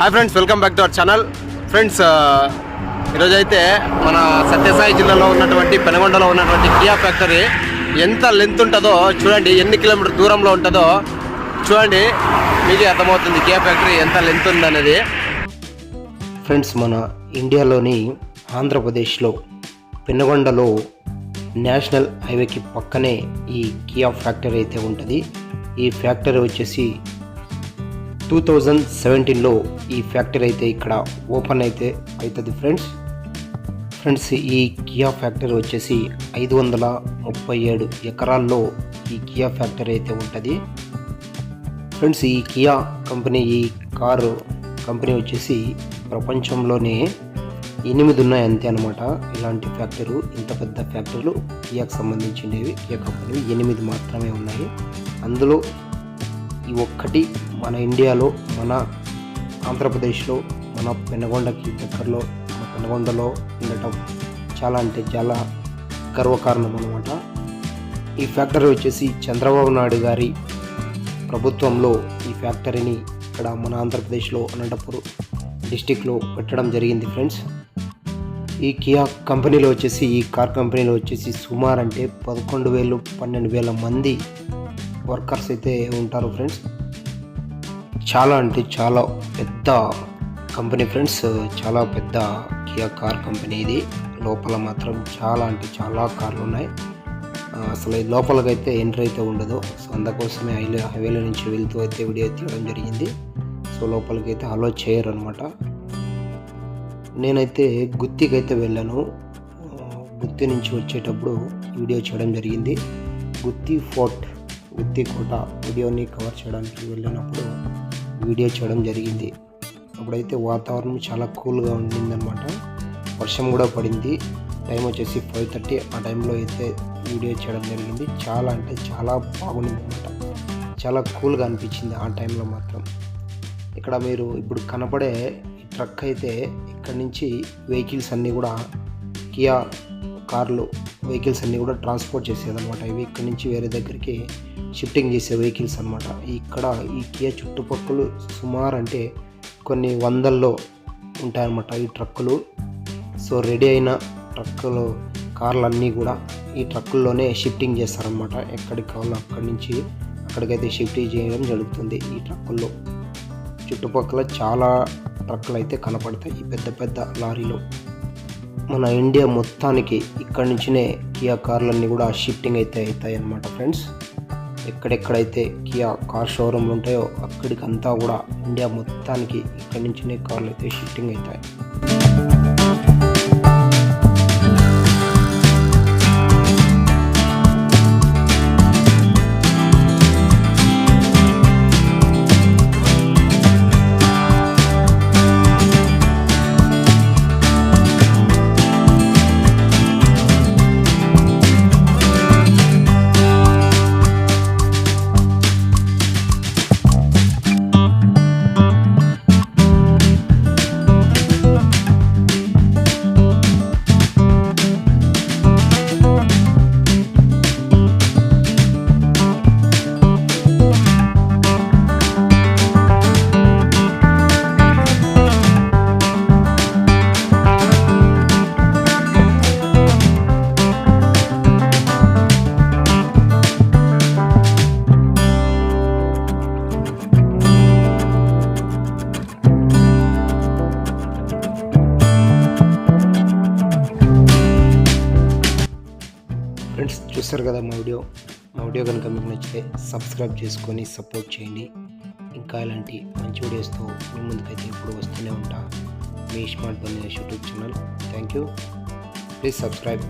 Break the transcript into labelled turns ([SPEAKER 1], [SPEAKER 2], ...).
[SPEAKER 1] Hi friends welcome back to our channel friends ఈరోజు అయితే మన సత్యసాయి జిల్లాలో ఉన్నటువంటి పెనగొండలో ఉన్నటువంటి కియా ఫ్యాక్టరీ ఎంత లెంత్ ఉంటుందో చూడండి ఎన్ని కిలోమీటర్ దూరంలో ఉంటుందో చూడండి మీకే అర్థమవుతుంది కియా ఫ్యాక్టరీ ఎంత లెంత్ ఉందనేది. ఫ్రెండ్స్ మన ఇండియాలోని ఆంధ్రప్రదేశ్లో పెనగొండలో నేషనల్ హైవేకి పక్కనే ఈ కియా ఫ్యాక్టరీ అయితే ఉంటుంది. ఈ ఫ్యాక్టరీ వచ్చేసి టూ థౌజండ్ సెవెంటీన్లో ఈ ఫ్యాక్టరీ అయితే ఇక్కడ ఓపెన్ అయితే అవుతుంది ఫ్రెండ్స్. ఫ్రెండ్స్ ఈ కియా ఫ్యాక్టరీ వచ్చేసి ఐదు వందల ముప్పై ఏడు ఎకరాల్లో ఈ కియా ఫ్యాక్టరీ అయితే ఉంటుంది. ఫ్రెండ్స్ ఈ కియా కంపెనీ ఈ కారు కంపెనీ వచ్చేసి ప్రపంచంలోనే ఎనిమిది ఉన్నాయి అంతే అనమాట ఇలాంటి ఫ్యాక్టరీలు ఇంత పెద్ద ఫ్యాక్టరీలు కియాకు సంబంధించినవి. కియా కంపెనీ ఎనిమిది మాత్రమే ఉన్నాయి. అందులో ఈ ఒక్కటి మన ఇండియాలో మన ఆంధ్రప్రదేశ్లో మన పెనగొండకి దగ్గరలో మన పెనగొండలో ఉండటం చాలా అంటే చాలా గర్వకారణం అనమాట ఈ ఫ్యాక్టరీ వచ్చేసి చంద్రబాబు నాయుడు గారి ప్రభుత్వంలో ఈ ఫ్యాక్టరీని ఇక్కడ మన ఆంధ్రప్రదేశ్లో అనంతపురం డిస్టిక్లో పెట్టడం జరిగింది ఫ్రెండ్స్. ఈ కియా కంపెనీలో వచ్చేసి ఈ కార్ కంపెనీలో వచ్చేసి సుమారు అంటే పదకొండు వేలు పన్నెండు వేల మంది వర్కర్స్ అయితే ఉంటారు ఫ్రెండ్స్. చాలా అంటే చాలా పెద్ద కంపెనీ ఫ్రెండ్స్. చాలా పెద్ద కియా కార్ కంపెనీ ఇది. లోపల మాత్రం చాలా అంటే చాలా కార్లు ఉన్నాయి. అసలు లోపలకైతే ఎంట్రీ అయితే ఉండదు. సో అందుకోసమే హైవే హైవేల నుంచి వెళ్తూ అయితే వీడియో తీయడం జరిగింది. సో లోపలికైతే అయితే అలో చేయరు అనమాట నేనైతే గుత్తికి అయితే వెళ్ళాను గుత్తి నుంచి వచ్చేటప్పుడు వీడియో చేయడం జరిగింది. గుత్తి ఫోర్ట్. ఉత్తి కోట వీడియోని కవర్ చేయడానికి వెళ్ళినప్పుడు వీడియో చేయడం జరిగింది. అప్పుడైతే వాతావరణం చాలా కూల్గా ఉండిందనమాట వర్షం కూడా పడింది. టైం వచ్చేసి ఫైవ్ థర్టీ. ఆ టైంలో అయితే వీడియో చేయడం జరిగింది. చాలా అంటే చాలా బాగుండింది అనమాట చాలా కూల్గా అనిపించింది ఆ టైంలో మాత్రం. ఇక్కడ మీరు ఇప్పుడు కనపడే ఈ ట్రక్ అయితే ఇక్కడ నుంచి వెహికల్స్ అన్నీ కూడా కియా కార్లు వెహికల్స్ అన్నీ కూడా ట్రాన్స్పోర్ట్ చేసేదన్నమాట. ఇవి ఇక్కడ నుంచి వేరే దగ్గరికి షిఫ్టింగ్ చేసే వెహికల్స్ అనమాట ఇక్కడ ఈ కియా చుట్టుపక్కల సుమారు అంటే కొన్ని వందల్లో ఉంటాయన్నమాట ఈ ట్రక్కులు. సో రెడీ అయిన ట్రక్కులు కార్లు అన్నీ కూడా ఈ ట్రక్కుల్లోనే షిఫ్టింగ్ చేస్తారనమాట ఎక్కడికి కావాలో అక్కడి నుంచి అక్కడికైతే షిఫ్టింగ్ చేయడం జరుగుతుంది ఈ ట్రక్కుల్లో. చుట్టుపక్కల చాలా ట్రక్కులు అయితే కనపడతాయి ఈ పెద్ద పెద్ద లారీలు. మన ఇండియా మొత్తానికి ఇక్కడి నుంచినే కియా కార్లన్నీ కూడా షిఫ్టింగ్ అయితే అవుతాయి అన్నమాట ఫ్రెండ్స్. ఎక్కడెక్కడైతే కియా కార్ షోరూమ్లు ఉంటాయో అక్కడికి అంతా కూడా ఇండియా మొత్తానికి ఇక్కడి నుంచినే కార్లు అయితే షిఫ్టింగ్ అవుతాయి. చూస్తారు కదా మా వీడియో? మా వీడియో కనుక మీకు నచ్చితే సబ్స్క్రైబ్ చేసుకొని సపోర్ట్ చేయండి. ఇంకా ఇలాంటి మంచి వీడియోస్తో మీ ముందుకైతే ఇప్పుడు వస్తూనే ఉంటా. మీ స్మార్ట్ బండి YouTube channel. Thank you please subscribe.